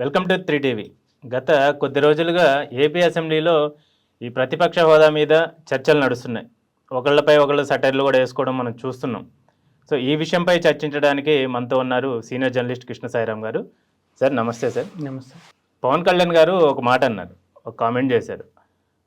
Welcome to three TV. గత కొద్ది రోజులుగా ఏపీ అసెంబ్లీలో ఈ ప్రతిపక్ష హోదా మీద చర్చలు నడుస్తున్నాయి. ఒకళ్ళపై ఒకళ్ళు సటైర్లు కూడా వేసుకోవడం మనం చూస్తున్నాం. సో ఈ విషయంపై చర్చించడానికి మనతో ఉన్నారు సీనియర్ జర్నలిస్ట్ కృష్ణ సాయిరామ్ గారు. సార్ నమస్తే సార్. నమస్తే. పవన్ కళ్యాణ్ గారు ఒక మాట అన్నారు. ఒక కామెంట్ చేశారు.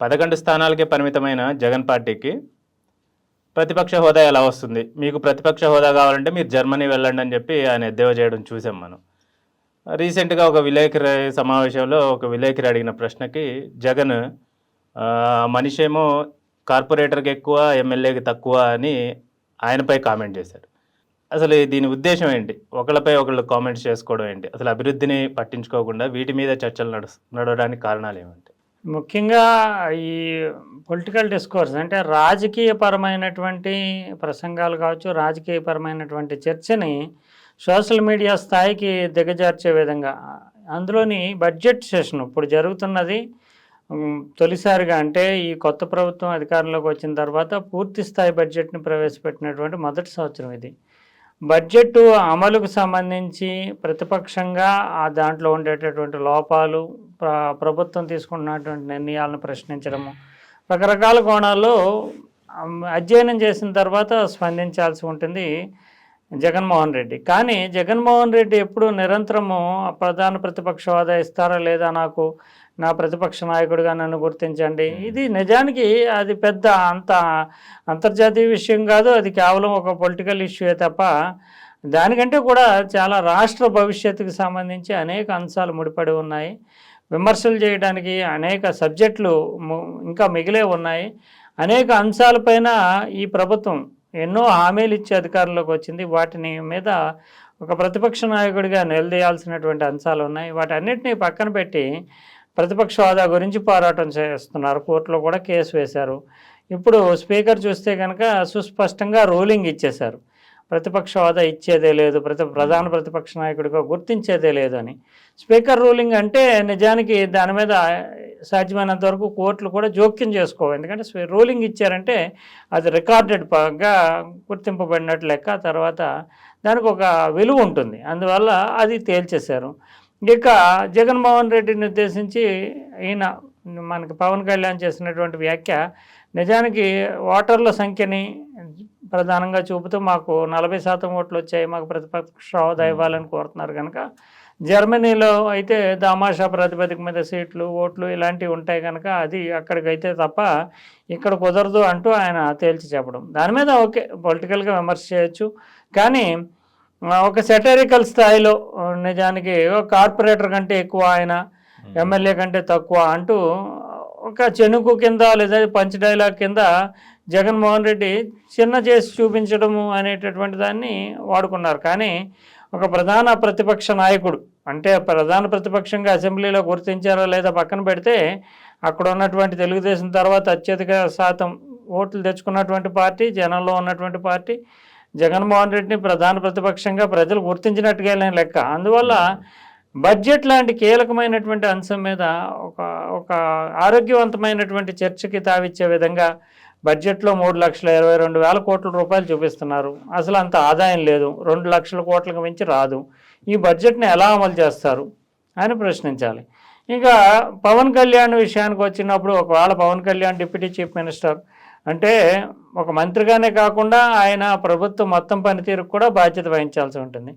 పదకొండు స్థానాలకే పరిమితమైన జగన్ పార్టీకి ప్రతిపక్ష హోదా ఎలా వస్తుంది? మీకు ప్రతిపక్ష హోదా కావాలంటే మీరు జర్మనీ వెళ్ళండి అని చెప్పి ఆయన ఎద్దేవా చేయడం చూసాం మనం. రీసెంట్గా ఒక విలేకరి సమావేశంలో ఒక విలేకరి అడిగిన ప్రశ్నకి జగన్ మనిషేమో మనిషి ఏమో కార్పొరేటర్కి ఎక్కువ ఎమ్మెల్యేకి తక్కువ అని ఆయనపై కామెంట్ చేశారు. అసలు దీని ఉద్దేశం ఏంటి? ఒకళ్ళపై ఒకళ్ళు కామెంట్స్ చేసుకోవడం ఏంటి? అసలు అభివృద్ధిని పట్టించుకోకుండా వీటి మీద చర్చలు నడు నడవడానికి కారణాలు ఏమంటే? ముఖ్యంగా ఈ పొలిటికల్ డిస్కోర్స్ అంటే రాజకీయపరమైనటువంటి ప్రసంగాలు కావచ్చు రాజకీయపరమైనటువంటి చర్చని సోషల్ మీడియా స్థాయికి దిగజార్చే విధంగా. అందులోని బడ్జెట్ సెషన్ ఇప్పుడు జరుగుతున్నది. తొలిసారిగా అంటే ఈ కొత్త ప్రభుత్వం అధికారంలోకి వచ్చిన తర్వాత పూర్తి స్థాయి బడ్జెట్ని ప్రవేశపెట్టినటువంటి మొదటి సంవత్సరం ఇది. బడ్జెట్ అమలుకు సంబంధించి ప్రతిపక్షంగా ఆ దాంట్లో ఉండేటటువంటి లోపాలు ప్రభుత్వం తీసుకుంటున్నటువంటి నిర్ణయాలను ప్రశ్నించడము రకరకాల కోణాల్లో అధ్యయనం చేసిన తర్వాత స్పందించాల్సి ఉంటుంది. జగన్మోహన్ రెడ్డి. కానీ జగన్మోహన్ రెడ్డి ఎప్పుడు నిరంతరము ప్రధాన ప్రతిపక్ష హోదా ఇస్తారా లేదా నాకు నా ప్రతిపక్ష నాయకుడిగా నన్ను గుర్తించండి. ఇది నిజానికి అది పెద్ద అంత అంతర్జాతీయ విషయం కాదు. అది కేవలం ఒక పొలిటికల్ ఇష్యూ తప్ప దానికంటే కూడా చాలా రాష్ట్ర భవిష్యత్తుకు సంబంధించి అనేక అంశాలు ముడిపడి ఉన్నాయి. విమర్శలు చేయడానికి అనేక సబ్జెక్టులు ఇంకా మిగిలే ఉన్నాయి. అనేక అంశాలపైన ఈ ప్రభుత్వం ఎన్నో హామీలు ఇచ్చి అధికారంలోకి వచ్చింది. వాటిని మీద ఒక ప్రతిపక్ష నాయకుడిగా నిలదీయాల్సినటువంటి అంశాలు ఉన్నాయి. వాటన్నిటిని పక్కన పెట్టి ప్రతిపక్ష హోదా గురించి పోరాటం చేస్తున్నారు. కోర్టులో కూడా కేసు వేశారు. ఇప్పుడు స్పీకర్ చూస్తే కనుక సుస్పష్టంగా రూలింగ్ ఇచ్చేశారు. ప్రతిపక్ష హోదా ఇచ్చేదే లేదు ప్రతి ప్రధాన ప్రతిపక్ష నాయకుడిగా గుర్తించేదే లేదు అని స్పీకర్ రూలింగ్ అంటే నిజానికి దాని మీద సాధ్యమైనంత వరకు కోర్టులు కూడా జోక్యం చేసుకోవు. ఎందుకంటే స్పీ- రూలింగ్ ఇచ్చారంటే అది రికార్డెడ్గా గుర్తింపబడినట్టు లెక్క తర్వాత దానికి ఒక విలువ ఉంటుంది. అందువల్ల అది తేల్చేశారు. ఇక జగన్మోహన్ రెడ్డిని ఉద్దేశించి ఈయన మనకి పవన్ కళ్యాణ్ చేసినటువంటి వ్యాఖ్య నిజానికి ఓటర్ల సంఖ్యని ప్రధానంగా చూపుతూ మాకు నలభై శాతం ఓట్లు వచ్చాయి మాకు ప్రతిపక్ష హోదా ఇవ్వాలని కోరుతున్నారు కనుక జర్మనీలో అయితే దామాషా ప్రాతిపదిక మీద సీట్లు ఓట్లు ఇలాంటివి ఉంటాయి కనుక అది అక్కడికైతే తప్ప ఇక్కడ కుదరదు అంటూ ఆయన తేల్చి చెప్పడం. దాని మీద ఓకే పొలిటికల్గా విమర్శ చేయొచ్చు. కానీ ఒక సెటరికల్ స్థాయిలో నిజానికి కార్పొరేటర్ కంటే ఎక్కువ ఆయన ఎమ్మెల్యే కంటే తక్కువ అంటూ ఒక చెనుకు కింద లేదా పంచ్ డైలాగ్ కింద జగన్మోహన్ రెడ్డి చిన్న చేసి చూపించడము అనేటటువంటి దాన్ని వాడుకున్నారు. కానీ ఒక ప్రధాన ప్రతిపక్ష నాయకుడు అంటే ప్రధాన ప్రతిపక్షంగా అసెంబ్లీలో గుర్తించారా లేదా పక్కన పెడితే అక్కడ ఉన్నటువంటి తెలుగుదేశం తర్వాత అత్యధిక శాతం ఓట్లు తెచ్చుకున్నటువంటి పార్టీ జనంలో ఉన్నటువంటి పార్టీ జగన్మోహన్ రెడ్డిని ప్రధాన ప్రతిపక్షంగా ప్రజలు గుర్తించినట్టుగా లెక్క. అందువల్ల బడ్జెట్ లాంటి కీలకమైనటువంటి అంశం మీద ఒక ఒక ఆరోగ్యవంతమైనటువంటి చర్చకి తావిచ్చే విధంగా బడ్జెట్లో మూడు లక్షల ఇరవై రెండు వేల కోట్ల రూపాయలు చూపిస్తున్నారు. అసలు అంత ఆదాయం లేదు. రెండు లక్షల కోట్లకు మించి రాదు. ఈ బడ్జెట్ని ఎలా అమలు చేస్తారు అని ప్రశ్నించాలి. ఇంకా పవన్ కళ్యాణ్ విషయానికి వచ్చినప్పుడు ఒకవేళ Pawan Kalyan deputy chief minister అంటే ఒక మంత్రిగానే కాకుండా ఆయన ప్రభుత్వం మొత్తం పనితీరుకు కూడా బాధ్యత వహించాల్సి ఉంటుంది.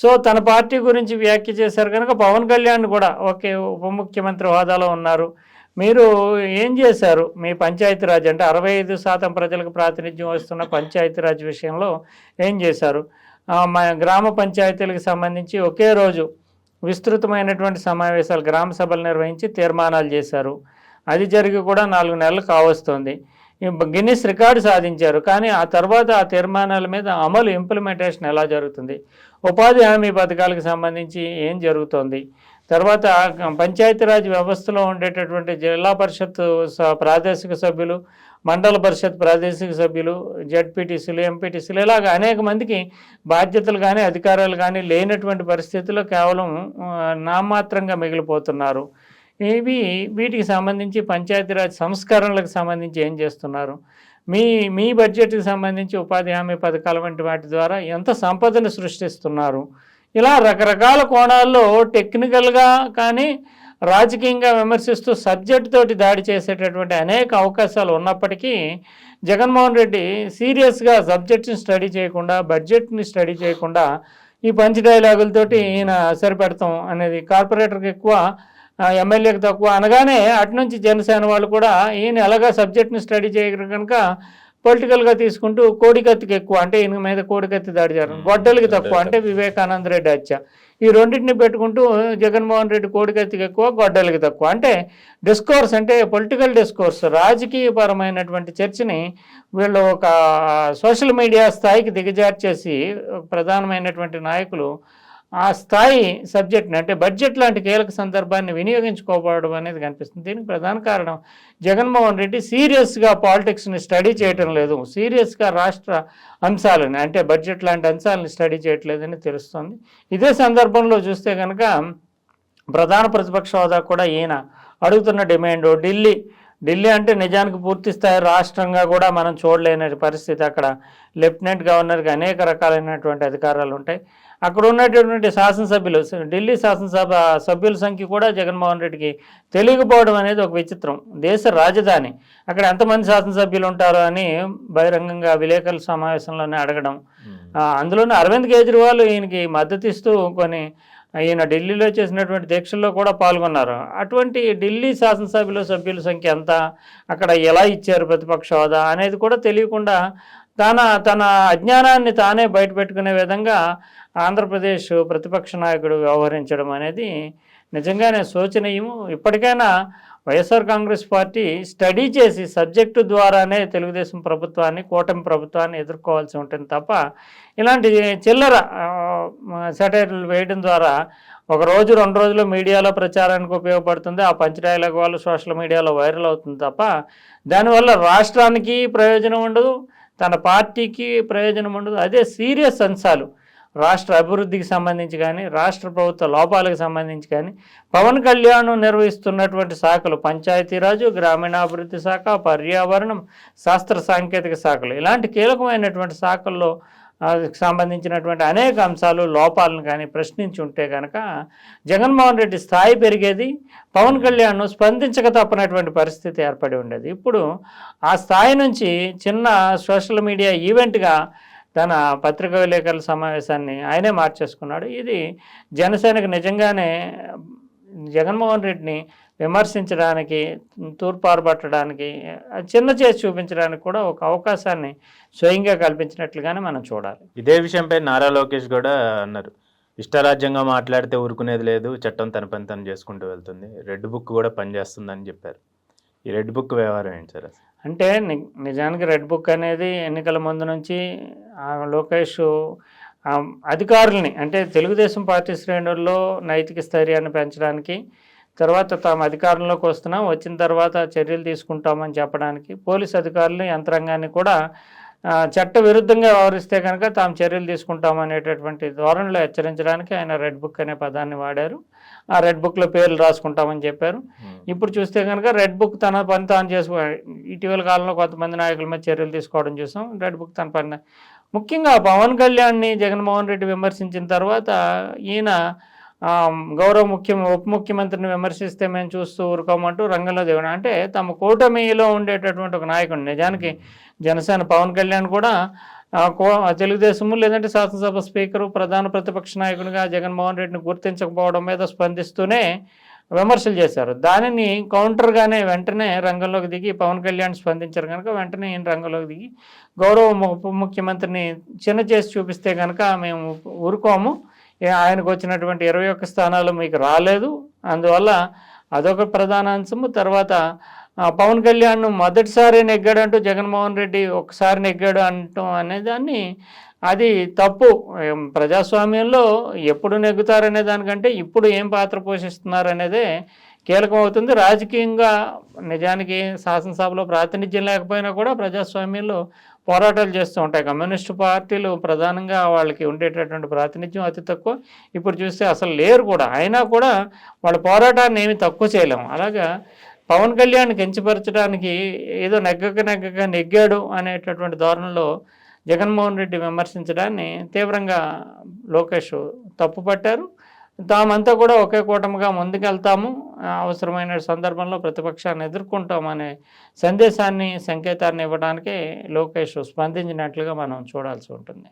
సో తన పార్టీ గురించి వ్యాఖ్య చేశారు కనుక పవన్ కళ్యాణ్ కూడా ఓకే ఉప ముఖ్యమంత్రి హోదాలో ఉన్నారు. మీరు ఏం చేశారు? మీ పంచాయతీరాజ్ అంటే అరవై ఐదు శాతం ప్రజలకు ప్రాతినిధ్యం వస్తున్న పంచాయతీరాజ్ విషయంలో ఏం చేశారు? మా గ్రామ పంచాయతీలకు సంబంధించి ఒకే రోజు విస్తృతమైనటువంటి సమావేశాలు గ్రామ సభలు నిర్వహించి తీర్మానాలు చేశారు. అది జరిగి కూడా నాలుగు నెలలు కావస్తుంది. గిన్నిస్ రికార్డు సాధించారు. కానీ ఆ తర్వాత ఆ తీర్మానాల మీద అమలు ఇంప్లిమెంటేషన్ ఎలా జరుగుతుంది? ఉపాధి హామీ పథకాలకు సంబంధించి ఏం జరుగుతోంది? తర్వాత పంచాయతీరాజ్ వ్యవస్థలో ఉండేటటువంటి జిల్లా పరిషత్ ప్రాదేశిక సభ్యులు మండల పరిషత్ ప్రాదేశిక సభ్యులు జడ్పీటీసీలు ఎంపీటీసీలు ఇలాగ అనేక మందికి బాధ్యతలు కానీ అధికారాలు కానీ లేనటువంటి పరిస్థితుల్లో కేవలం నామాత్రంగా మిగిలిపోతున్నారు. ఇవి వీటికి సంబంధించి పంచాయతీరాజ్ సంస్కరణలకు సంబంధించి ఏం చేస్తున్నారు? మీ మీ బడ్జెట్కి సంబంధించి ఉపాధి హామీ పథకాల వంటి వాటి ద్వారా ఎంత సంపదను సృష్టిస్తున్నారు? ఇలా రకరకాల కోణాల్లో టెక్నికల్గా కానీ రాజకీయంగా విమర్శిస్తూ సబ్జెక్ట్ తోటి దాడి చేసేటటువంటి అనేక అవకాశాలు ఉన్నప్పటికీ జగన్మోహన్ రెడ్డి సీరియస్గా సబ్జెక్ట్ని స్టడీ చేయకుండా బడ్జెట్ని స్టడీ చేయకుండా ఈ పంచ్ డైలాగులతోటి ఈయన సరిపెడతాం అనేది కార్పొరేటర్కి ఎక్కువ ఎమ్మెల్యేకి తక్కువ అనగానే అటు నుంచి జనసేన వాళ్ళు కూడా ఈయన ఎలాగా సబ్జెక్ట్ని స్టడీ చేయరు కనుక పొలిటికల్గా తీసుకుంటూ కోడికత్తికి ఎక్కువ అంటే ఈయన మీద కోడికత్తి దాడి జరగడం. గొడ్డలికి తక్కువ అంటే వివేకానంద రెడ్డి హత్య. ఈ రెండింటిని పెట్టుకుంటూ జగన్మోహన్ రెడ్డి కోడికత్తికి ఎక్కువ గొడ్డలికి తక్కువ. అంటే డిస్కోర్స్ అంటే పొలిటికల్ డిస్కోర్స్ రాజకీయపరమైనటువంటి చర్చని వీళ్ళు ఒక సోషల్ మీడియా స్థాయికి దిగజార్చేసి ప్రధానమైనటువంటి నాయకులు ఆ స్థాయి సబ్జెక్ట్ని అంటే బడ్జెట్ లాంటి కీలక సందర్భాన్ని వినియోగించుకోకపోవడం అనేది కనిపిస్తుంది. దీనికి ప్రధాన కారణం జగన్మోహన్ రెడ్డి సీరియస్గా పాలిటిక్స్ని స్టడీ చేయటం లేదు. సీరియస్గా రాష్ట్ర అంశాలని అంటే బడ్జెట్ లాంటి అంశాలను స్టడీ చేయట్లేదని తెలుస్తుంది. ఇదే సందర్భంలో చూస్తే కనుక ప్రధాన ప్రతిపక్ష హోదా కూడా ఈయన అడుగుతున్న డిమాండ్. ఢిల్లీ ఢిల్లీ అంటే నిజానికి పూర్తి స్థాయి రాష్ట్రంగా కూడా మనం చూడలేని పరిస్థితి. అక్కడ లెఫ్టినెంట్ గవర్నర్కి అనేక రకాలైనటువంటి అధికారాలు ఉంటాయి. అక్కడ ఉన్నటువంటి శాసనసభ్యులు ఢిల్లీ శాసనసభ సభ్యుల సంఖ్య కూడా జగన్మోహన్ రెడ్డికి తెలియకపోవడం అనేది ఒక విచిత్రం. దేశ రాజధాని. అక్కడ ఎంతమంది శాసనసభ్యులు ఉంటారో అని బహిరంగంగా విలేకరుల సమావేశంలోనే అడగడం. అందులోనే అరవింద్ కేజ్రీవాల్ ఈయనకి మద్దతు ఇస్తూ కొన్ని ఈయన ఢిల్లీలో చేసినటువంటి దీక్షల్లో కూడా పాల్గొన్నారు. అటువంటి ఢిల్లీ శాసనసభ్యుల సభ్యుల సంఖ్య ఎంత? అక్కడ ఎలా ఇచ్చారు ప్రతిపక్ష హోదా అనేది కూడా తెలియకుండా తన తన అజ్ఞానాన్ని తానే బయటపెట్టుకునే విధంగా ఆంధ్రప్రదేశ్ ప్రతిపక్ష నాయకుడు వ్యవహరించడం అనేది నిజంగానే శోచనీయము. ఇప్పటికైనా వైఎస్ఆర్ కాంగ్రెస్ పార్టీ స్టడీ చేసి సబ్జెక్టు ద్వారానే తెలుగుదేశం ప్రభుత్వాన్ని కూటమి ప్రభుత్వాన్ని ఎదుర్కోవాల్సి ఉంటుంది తప్ప ఇలాంటి చిల్లర సెటైర్లు వేయడం ద్వారా ఒక రోజు రెండు రోజులు మీడియాలో ప్రచారానికి ఉపయోగపడుతుంది. ఆ పంచ డైలాగ్ వాళ్ళు సోషల్ మీడియాలో వైరల్ అవుతుంది తప్ప దానివల్ల రాష్ట్రానికి ప్రయోజనం ఉండదు. తన పార్టీకి ప్రయోజనం ఉండదు. అదే సీరియస్ అంశాలు. రాష్ట్ర అభివృద్ధికి సంబంధించి కానీ రాష్ట్ర ప్రభుత్వ లోపాలకు సంబంధించి కానీ పవన్ కళ్యాణ్ నిర్వహిస్తున్నటువంటి శాఖలు పంచాయతీరాజు గ్రామీణాభివృద్ధి శాఖ పర్యావరణం శాస్త్ర సాంకేతిక శాఖలు. ఇలాంటి కీలకమైనటువంటి శాఖల్లో సంబంధించినటువంటి అనేక అంశాలు లోపాలను కానీ ప్రశ్నించి ఉంటే కనుక జగన్మోహన్ రెడ్డి స్థాయి పెరిగేది పవన్ కళ్యాణ్ స్పందించక తప్పనటువంటి పరిస్థితి ఏర్పడి ఉండేది. ఇప్పుడు ఆ స్థాయి నుంచి చిన్న సోషల్ మీడియా ఈవెంట్గా తన పత్రికా విలేకరుల సమావేశాన్ని ఆయనే మార్చేసుకున్నాడు. ఇది జనసేనకు నిజంగానే జగన్మోహన్ రెడ్డిని విమర్శించడానికి తూర్పారబట్టడానికి చిన్న చేసి చూపించడానికి కూడా ఒక అవకాశాన్ని స్వయంగా కల్పించినట్లుగానే మనం చూడాలి. ఇదే విషయంపై నారా లోకేష్ కూడా అన్నారు. ఇష్టరాజ్యంగా మాట్లాడితే ఊరుకునేది లేదు చట్టం తన పని తను చేసుకుంటూ వెళ్తుంది రెడ్ బుక్ కూడా పనిచేస్తుందని చెప్పారు. ఈ రెడ్ బుక్ వ్యవహారం ఏంటి సార్ అంటే ని- నిజానికి రెడ్ బుక్ అనేది ఎన్నికల ముందు నుంచి ఆ లోకేష్ అధికారుల్ని అంటే తెలుగుదేశం పార్టీ శ్రేణుల్లో నైతిక స్థైర్యాన్ని పెంచడానికి తర్వాత తాము అధికారంలోకి వస్తున్నాం వచ్చిన తర్వాత చర్యలు తీసుకుంటామని చెప్పడానికి పోలీస్ అధికారులు యంత్రాంగాన్ని కూడా చట్ట విరుద్ధంగా వ్యవహరిస్తే కనుక తాము చర్యలు తీసుకుంటామనేటటువంటి ధోరణిలో హెచ్చరించడానికి ఆయన రెడ్ బుక్ అనే పదాన్ని వాడారు. ఆ రెడ్ బుక్లో పేర్లు రాసుకుంటామని చెప్పారు. ఇప్పుడు చూస్తే కనుక రెడ్ బుక్ తన పని తాను చేసుకో ఇటీవల కాలంలో కొంతమంది నాయకుల మీద చర్యలు తీసుకోవడం చూసాం. రెడ్ బుక్ తన పని ముఖ్యంగా పవన్ కళ్యాణ్ని జగన్మోహన్ రెడ్డి విమర్శించిన తర్వాత ఈయన గౌరవ ముఖ్య ఉప ముఖ్యమంత్రిని విమర్శిస్తే మేము చూస్తూ ఊరుకోమంటూ రంగంలో దిగడం అంటే తమ కూటమిలో ఉండేటటువంటి ఒక నాయకుడు. నిజానికి జనసేన పవన్ కళ్యాణ్ కూడా కో- తెలుగుదేశము లేదంటే శాసనసభ స్పీకరు ప్రధాన ప్రతిపక్ష నాయకుడిగా జగన్మోహన్ రెడ్డిని గుర్తించకపోవడం మీద స్పందిస్తూనే విమర్శలు చేశారు. దానిని కౌంటర్గానే వెంటనే రంగంలోకి దిగి పవన్ కళ్యాణ్ స్పందించారు కనుక వెంటనే ఈయన రంగంలోకి దిగి గౌరవ ఉప ముఖ్యమంత్రిని చిన్న చేసి చూపిస్తే కనుక మేము ఊరుకోము. ఆయనకు వచ్చినటువంటి ఇరవై ఒక్క స్థానాలు మీకు రాలేదు. అందువల్ల అదొక ప్రధాన అంశము. తర్వాత పవన్ కళ్యాణ్ మొదటిసారి నెగ్గాడంటూ జగన్మోహన్ రెడ్డి ఒకసారి నెగ్గాడు అంటూ అనేదాన్ని అది తప్పు. ప్రజాస్వామ్యంలో ఎప్పుడు నెగ్గుతారనే దానికంటే ఇప్పుడు ఏం పాత్ర పోషిస్తున్నారు అనేదే కీలకం అవుతుంది రాజకీయంగా నిజానికి శాసనసభలో ప్రాతినిధ్యం లేకపోయినా కూడా ప్రజాస్వామ్యంలో పోరాటాలు చేస్తూ ఉంటాయి. కమ్యూనిస్టు పార్టీలు ప్రధానంగా వాళ్ళకి ఉండేటటువంటి ప్రాతినిధ్యం అతి తక్కువ. ఇప్పుడు చూస్తే అసలు లేరు కూడా. అయినా కూడా వాళ్ళ పోరాటాన్ని ఏమి తక్కువ చేయలేము. అలాగా పవన్ కళ్యాణ్ కించపరచడానికి ఏదో నెగ్గక నెగ్గక నెగ్గాడు అనేటటువంటి ధోరణిలో జగన్మోహన్ రెడ్డి విమర్శించడాన్ని తీవ్రంగా లోకేష్ తప్పుపట్టారు. తామంతా కూడా ఒకే కూటమిగా ముందుకెళ్తాము. అవసరమైన సందర్భంలో ప్రతిపక్షాన్ని ఎదుర్కొంటామనే సందేశాన్ని సంకేతాన్ని ఇవ్వడానికి లోకేష్ స్పందించినట్లుగా మనం చూడాల్సి ఉంటుంది.